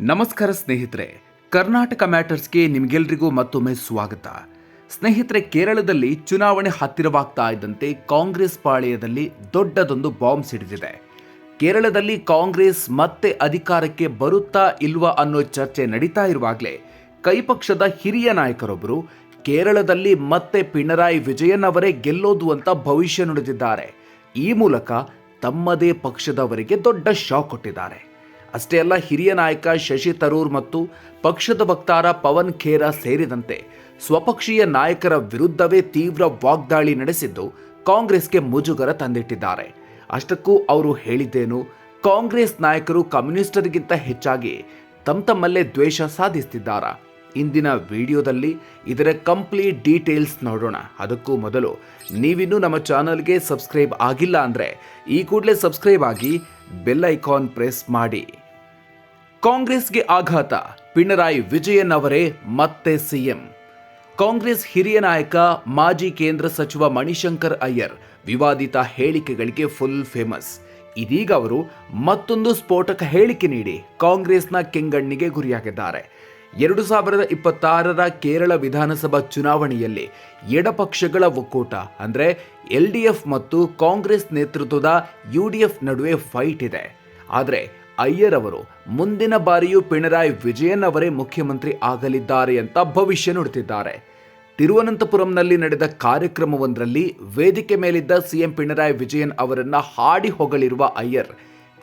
ನಮಸ್ಕಾರ ಸ್ನೇಹಿತರೆ, ಕರ್ನಾಟಕ ಮ್ಯಾಟರ್ಸ್ಗೆ ನಿಮಗೆಲ್ರಿಗೂ ಮತ್ತೊಮ್ಮೆ ಸ್ವಾಗತ. ಸ್ನೇಹಿತರೆ, ಕೇರಳದಲ್ಲಿ ಚುನಾವಣೆ ಹತ್ತಿರವಾಗ್ತಾ ಇದ್ದಂತೆ ಕಾಂಗ್ರೆಸ್ ಪಾಳೆಯದಲ್ಲಿ ದೊಡ್ಡದೊಂದು ಬಾಂಬ್ ಸಿಡಿದಿದೆ. ಕೇರಳದಲ್ಲಿ ಕಾಂಗ್ರೆಸ್ ಮತ್ತೆ ಅಧಿಕಾರಕ್ಕೆ ಬರುತ್ತಾ ಇಲ್ವಾ ಅನ್ನೋ ಚರ್ಚೆ ನಡೀತಾ ಇರುವಾಗಲೇ ಕೈಪಕ್ಷದ ಹಿರಿಯ ನಾಯಕರೊಬ್ಬರು ಕೇರಳದಲ್ಲಿ ಮತ್ತೆ ಪಿಣರಾಯಿ ವಿಜಯನ್ ಅವರೇ ಗೆಲ್ಲೋದು ಅಂತ ಭವಿಷ್ಯ ನುಡಿದಿದ್ದಾರೆ. ಈ ಮೂಲಕ ತಮ್ಮದೇ ಪಕ್ಷದವರಿಗೆ ದೊಡ್ಡ ಶಾಕ್ ಕೊಟ್ಟಿದ್ದಾರೆ. ಅಷ್ಟೇ ಅಲ್ಲ, ಹಿರಿಯ ನಾಯಕ ಶಶಿ ತರೂರ್ ಮತ್ತು ಪಕ್ಷದ ವಕ್ತಾರ ಪವನ್ ಖೇರಾ ಸೇರಿದಂತೆ ಸ್ವಪಕ್ಷೀಯ ನಾಯಕರ ವಿರುದ್ಧವೇ ತೀವ್ರ ವಾಗ್ದಾಳಿ ನಡೆಸಿದ್ದು ಕಾಂಗ್ರೆಸ್ಗೆ ಮುಜುಗರ ತಂದಿಟ್ಟಿದ್ದಾರೆ. ಅಷ್ಟಕ್ಕೂ ಅವರು ಹೇಳಿದ್ದೇನು, ಕಾಂಗ್ರೆಸ್ ನಾಯಕರು ಕಮ್ಯುನಿಸ್ಟರಿಗಿಂತ ಹೆಚ್ಚಾಗಿ ತಮ್ಮ ತಮ್ಮಲ್ಲೇ ದ್ವೇಷ ಸಾಧಿಸ್ತಿದ್ದಾರಾ? ಇಂದಿನ ವಿಡಿಯೋದಲ್ಲಿ ಇದರ ಕಂಪ್ಲೀಟ್ ಡೀಟೇಲ್ಸ್ ನೋಡೋಣ. ಅದಕ್ಕೂ ಮೊದಲು ನೀವಿನ್ನೂ ನಮ್ಮ ಚಾನಲ್ಗೆ ಸಬ್ಸ್ಕ್ರೈಬ್ ಆಗಿಲ್ಲ ಅಂದರೆ ಈ ಕೂಡಲೇ ಸಬ್ಸ್ಕ್ರೈಬ್ ಆಗಿ ಬೆಲ್ ಐಕಾನ್ ಪ್ರೆಸ್ ಮಾಡಿ. ಕಾಂಗ್ರೆಸ್ಗೆ ಆಘಾತ. ಪಿಣರಾಯಿ ವಿಜಯನ್ ಅವರೇ ಮತ್ತೆ ಸಿಎಂ. ಕಾಂಗ್ರೆಸ್ ಹಿರಿಯ ನಾಯಕ, ಮಾಜಿ ಕೇಂದ್ರ ಸಚಿವ ಮಣಿಶಂಕರ್ ಅಯ್ಯರ್ ವಿವಾದಿತ ಹೇಳಿಕೆಗಳಿಗೆ ಫುಲ್ ಫೇಮಸ್. ಇದೀಗ ಅವರು ಮತ್ತೊಂದು ಸ್ಫೋಟಕ ಹೇಳಿಕೆ ನೀಡಿ ಕಾಂಗ್ರೆಸ್ನ ಕೆಂಗಣ್ಣಿಗೆ ಗುರಿಯಾಗಿದ್ದಾರೆ. ಎರಡು ಸಾವಿರದ ಇಪ್ಪತ್ತಾರರ ಕೇರಳ ವಿಧಾನಸಭಾ ಚುನಾವಣೆಯಲ್ಲಿ ಎಡಪಕ್ಷಗಳ ಒಕ್ಕೂಟ, ಅಂದರೆ ಎಲ್ ಡಿ ಮತ್ತು ಕಾಂಗ್ರೆಸ್ ನೇತೃತ್ವದ ಯು ನಡುವೆ ಫೈಟ್ ಇದೆ. ಆದರೆ ಅಯ್ಯರ್ ಅವರು ಮುಂದಿನ ಬಾರಿಯೂ ಪಿಣರಾಯಿ ವಿಜಯನ್ ಅವರೇ ಮುಖ್ಯಮಂತ್ರಿ ಆಗಲಿದ್ದಾರೆ ಅಂತ ಭವಿಷ್ಯ ನುಡಿದಿದ್ದಾರೆ. ತಿರುವನಂತಪುರಂನಲ್ಲಿ ನಡೆದ ಕಾರ್ಯಕ್ರಮವೊಂದರಲ್ಲಿ ವೇದಿಕೆ ಮೇಲಿದ್ದ ಸಿಎಂ ಪಿಣರಾಯಿ ವಿಜಯನ್ ಅವರನ್ನ ಹಾಡಿ ಹೊಗಳಿರುವ ಅಯ್ಯರ್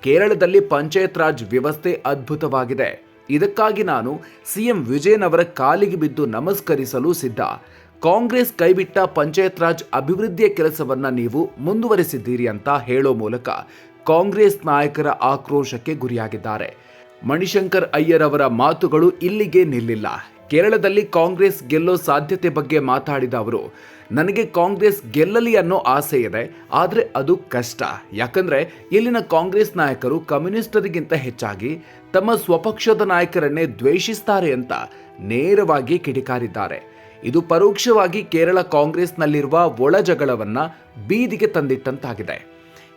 ಕೇರಳದಲ್ಲಿ ಪಂಚಾಯತ್ ರಾಜ್ ವ್ಯವಸ್ಥೆ ಅದ್ಭುತವಾಗಿದೆ. ಇದಕ್ಕಾಗಿ ನಾನು ಸಿಎಂ ವಿಜಯನ್ ಅವರ ಕಾಲಿಗೆ ಬಿದ್ದು ನಮಸ್ಕರಿಸಲು ಸಿದ್ಧ. ಕಾಂಗ್ರೆಸ್ ಕೈಬಿಟ್ಟ ಪಂಚಾಯತ್ ರಾಜ್ ಅಭಿವೃದ್ಧಿಯ ಕೆಲಸವನ್ನ ನೀವು ಮುಂದುವರೆಸಿದ್ದೀರಿ ಅಂತ ಹೇಳೋ ಮೂಲಕ ಕಾಂಗ್ರೆಸ್ ನಾಯಕರ ಆಕ್ರೋಶಕ್ಕೆ ಗುರಿಯಾಗಿದ್ದಾರೆ. ಮಣಿಶಂಕರ್ ಅಯ್ಯರ್ ಅವರ ಮಾತುಗಳು ಇಲ್ಲಿಗೆ ನಿಲ್ಲಿಲ್ಲ. ಕೇರಳದಲ್ಲಿ ಕಾಂಗ್ರೆಸ್ ಗೆಲ್ಲೋ ಸಾಧ್ಯತೆ ಬಗ್ಗೆ ಮಾತಾಡಿದ ಅವರು, ನನಗೆ ಕಾಂಗ್ರೆಸ್ ಗೆಲ್ಲಲಿ ಅನ್ನೋ ಆಸೆ ಇದೆ, ಆದರೆ ಅದು ಕಷ್ಟ. ಯಾಕಂದ್ರೆ ಇಲ್ಲಿನ ಕಾಂಗ್ರೆಸ್ ನಾಯಕರು ಕಮ್ಯುನಿಸ್ಟರಿಗಿಂತ ಹೆಚ್ಚಾಗಿ ತಮ್ಮ ಸ್ವಪಕ್ಷದ ನಾಯಕರನ್ನೇ ದ್ವೇಷಿಸ್ತಾರೆ ಅಂತ ನೇರವಾಗಿ ಕಿಡಿಕಾರಿದ್ದಾರೆ. ಇದು ಪರೋಕ್ಷವಾಗಿ ಕೇರಳ ಕಾಂಗ್ರೆಸ್ನಲ್ಲಿರುವ ಒಳ ಜಗಳವನ್ನು ಬೀದಿಗೆ ತಂದಿಟ್ಟಂತಾಗಿದೆ.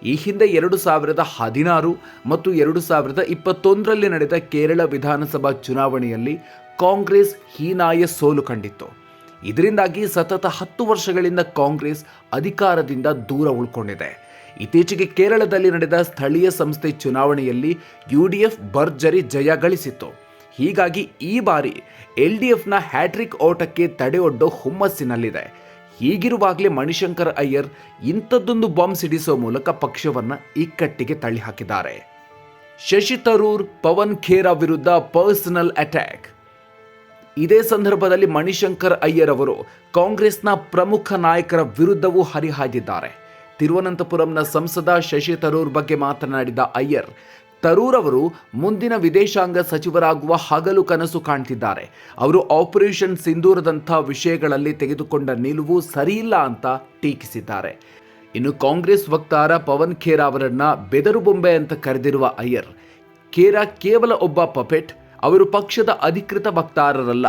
ಈ ಹಿಂದೆ ಎರಡು ಸಾವಿರದ ಹದಿನಾರು ಮತ್ತು ಎರಡು ಸಾವಿರದ ಇಪ್ಪತ್ತೊಂದರಲ್ಲಿ ನಡೆದ ಕೇರಳ ವಿಧಾನಸಭಾ ಚುನಾವಣೆಯಲ್ಲಿ ಕಾಂಗ್ರೆಸ್ ಹೀನಾಯ ಸೋಲು ಕಂಡಿತ್ತು. ಇದರಿಂದಾಗಿ ಸತತ ಹತ್ತು ವರ್ಷಗಳಿಂದ ಕಾಂಗ್ರೆಸ್ ಅಧಿಕಾರದಿಂದ ದೂರ ಉಳ್ಕೊಂಡಿದೆ. ಇತ್ತೀಚೆಗೆ ಕೇರಳದಲ್ಲಿ ನಡೆದ ಸ್ಥಳೀಯ ಸಂಸ್ಥೆ ಚುನಾವಣೆಯಲ್ಲಿ ಯುಡಿಎಫ್ ಭರ್ಜರಿ ಜಯ ಗಳಿಸಿತ್ತು. ಹೀಗಾಗಿ ಈ ಬಾರಿ ಎಲ್ ಡಿ ಎಫ್ನ ಹ್ಯಾಟ್ರಿಕ್ ಓಟಕ್ಕೆ ತಡೆಯೊಡ್ಡೋ ಹುಮ್ಮಸ್ಸಿನಲ್ಲಿದೆ. ಹೀಗಿರುವಾಗಲೇ ಮಣಿಶಂಕರ್ ಅಯ್ಯರ್ ಇಂಥದ್ದೊಂದು ಬಾಂಬ್ ಸಿಡಿಸುವ ಮೂಲಕ ಪಕ್ಷವನ್ನ ಇಕ್ಕಟ್ಟಿಗೆ ತಳ್ಳಿಹಾಕಿದ್ದಾರೆ. ಶಶಿ ತರೂರ್, ಪವನ್ ಖೇರಾ ವಿರುದ್ಧ ಪರ್ಸನಲ್ ಅಟ್ಯಾಕ್. ಇದೇ ಸಂದರ್ಭದಲ್ಲಿ ಮಣಿಶಂಕರ್ ಅಯ್ಯರ್ ಅವರು ಕಾಂಗ್ರೆಸ್ನ ಪ್ರಮುಖ ನಾಯಕರ ವಿರುದ್ಧವೂ ಹರಿಹಾಯ್ದಿದ್ದಾರೆ. ತಿರುವನಂತಪುರಂನ ಸಂಸದ ಶಶಿ ತರೂರ್ ಬಗ್ಗೆ ಮಾತನಾಡಿದ ಅಯ್ಯರ್ ತರೂರ್ ಅವರು ಮುಂದಿನ ವಿದೇಶಾಂಗ ಸಚಿವರಾಗುವ ಹಗಲು ಕನಸು ಕಾಣ್ತಿದ್ದಾರೆ. ಅವರು ಆಪರೇಷನ್ ಸಿಂಧೂರದಂಥ ವಿಷಯಗಳಲ್ಲಿ ತೆಗೆದುಕೊಂಡ ನಿಲುವು ಸರಿಯಿಲ್ಲ ಅಂತ ಟೀಕಿಸಿದ್ದಾರೆ. ಇನ್ನು ಕಾಂಗ್ರೆಸ್ ವಕ್ತಾರ ಪವನ್ ಖೇರಾ ಅವರನ್ನ ಬೆದರು ಬೊಂಬೆ ಅಂತ ಕರೆದಿರುವ ಅಯ್ಯರ್, ಖೇರಾ ಕೇವಲ ಒಬ್ಬ ಪಪೆಟ್, ಅವರು ಪಕ್ಷದ ಅಧಿಕೃತ ವಕ್ತಾರರಲ್ಲ.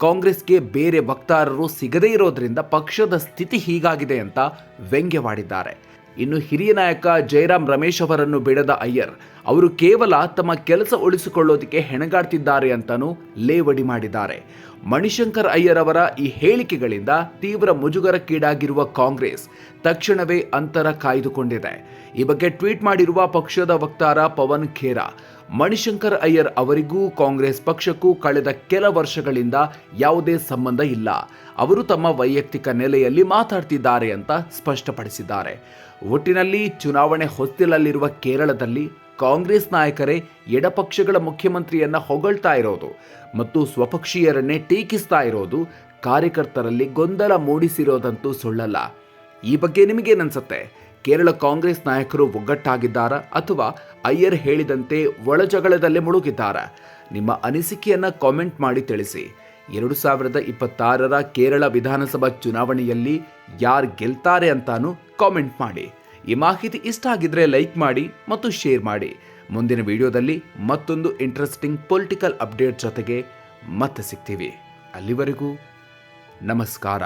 ಕಾಂಗ್ರೆಸ್ಗೆ ಬೇರೆ ವಕ್ತಾರರು ಸಿಗದೇ ಇರೋದ್ರಿಂದ ಪಕ್ಷದ ಸ್ಥಿತಿ ಹೀಗಾಗಿದೆ ಅಂತ ವ್ಯಂಗ್ಯವಾಡಿದ್ದಾರೆ. ಇನ್ನು ಹಿರಿಯ ನಾಯಕ ಜಯರಾಮ್ ರಮೇಶ್ ಅವರನ್ನು ಬಿಡದ ಅಯ್ಯರ್, ಅವರು ಕೇವಲ ತಮ್ಮ ಕೆಲಸ ಉಳಿಸಿಕೊಳ್ಳೋದಕ್ಕೆ ಹೆಣಗಾಡ್ತಿದ್ದಾರೆ ಅಂತಾನು ಲೇವಡಿ ಮಾಡಿದ್ದಾರೆ. ಮಣಿಶಂಕರ್ ಅಯ್ಯರ್ ಅವರ ಈ ಹೇಳಿಕೆಗಳಿಂದ ತೀವ್ರ ಮುಜುಗರಕ್ಕೀಡಾಗಿರುವ ಕಾಂಗ್ರೆಸ್ ತಕ್ಷಣವೇ ಅಂತರ ಕಾಯ್ದುಕೊಂಡಿದೆ. ಈ ಬಗ್ಗೆ ಟ್ವೀಟ್ ಮಾಡಿರುವ ಪಕ್ಷದ ವಕ್ತಾರ ಪವನ್ ಖೇರಾ, ಮಣಿಶಂಕರ್ ಅಯ್ಯರ್ ಅವರಿಗೂ ಕಾಂಗ್ರೆಸ್ ಪಕ್ಷಕ್ಕೂ ಕಳೆದ ಕೆಲ ವರ್ಷಗಳಿಂದ ಯಾವುದೇ ಸಂಬಂಧ ಇಲ್ಲ. ಅವರು ತಮ್ಮ ವೈಯಕ್ತಿಕ ನೆಲೆಯಲ್ಲಿ ಮಾತಾಡ್ತಿದ್ದಾರೆ ಅಂತ ಸ್ಪಷ್ಟಪಡಿಸಿದ್ದಾರೆ. ಒಟ್ಟಿನಲ್ಲಿ ಚುನಾವಣೆ ಹೊಸ್ತಿಲಲ್ಲಿರುವ ಕೇರಳದಲ್ಲಿ ಕಾಂಗ್ರೆಸ್ ನಾಯಕರೇ ಎಡಪಕ್ಷಗಳ ಮುಖ್ಯಮಂತ್ರಿಯನ್ನ ಹೊಗಳ್ತಾ ಇರೋದು ಮತ್ತು ಸ್ವಪಕ್ಷೀಯರನ್ನೇ ಟೀಕಿಸ್ತಾ ಇರೋದು ಕಾರ್ಯಕರ್ತರಲ್ಲಿ ಗೊಂದಲ ಮೂಡಿಸಿರೋದಂತೂ ಸುಳ್ಳಲ್ಲ. ಈ ಬಗ್ಗೆ ನಿಮಗೇನನ್ಸುತ್ತೆ ಕೇರಳ ಕಾಂಗ್ರೆಸ್ ನಾಯಕರು ಒಗ್ಗಟ್ಟಾಗಿದ್ದಾರಾ ಅಥವಾ ಅಯ್ಯರ್ ಹೇಳಿದಂತೆ ಒಳಜಗಳದಲ್ಲೇ ಮುಳುಗಿದ್ದಾರಾ? ನಿಮ್ಮ ಅನಿಸಿಕೆಯನ್ನ ಕಾಮೆಂಟ್ ಮಾಡಿ ತಿಳಿಸಿ. ಎರಡು ಸಾವಿರದ ಇಪ್ಪತ್ತಾರರ ಕೇರಳ ವಿಧಾನಸಭಾ ಚುನಾವಣೆಯಲ್ಲಿ ಯಾರು ಗೆಲ್ತಾರೆ ಅಂತಾನು ಕಾಮೆಂಟ್ ಮಾಡಿ. ಈ ಮಾಹಿತಿ ಇಷ್ಟ ಆಗಿದ್ರೆ ಲೈಕ್ ಮಾಡಿ ಮತ್ತು ಶೇರ್ ಮಾಡಿ. ಮುಂದಿನ ವಿಡಿಯೋದಲ್ಲಿ ಮತ್ತೊಂದು ಇಂಟ್ರೆಸ್ಟಿಂಗ್ ಪೊಲಿಟಿಕಲ್ ಅಪ್ಡೇಟ್ ಜೊತೆಗೆ ಮತ್ತೆ ಸಿಗ್ತೀವಿ. ಅಲ್ಲಿವರೆಗೂ ನಮಸ್ಕಾರ.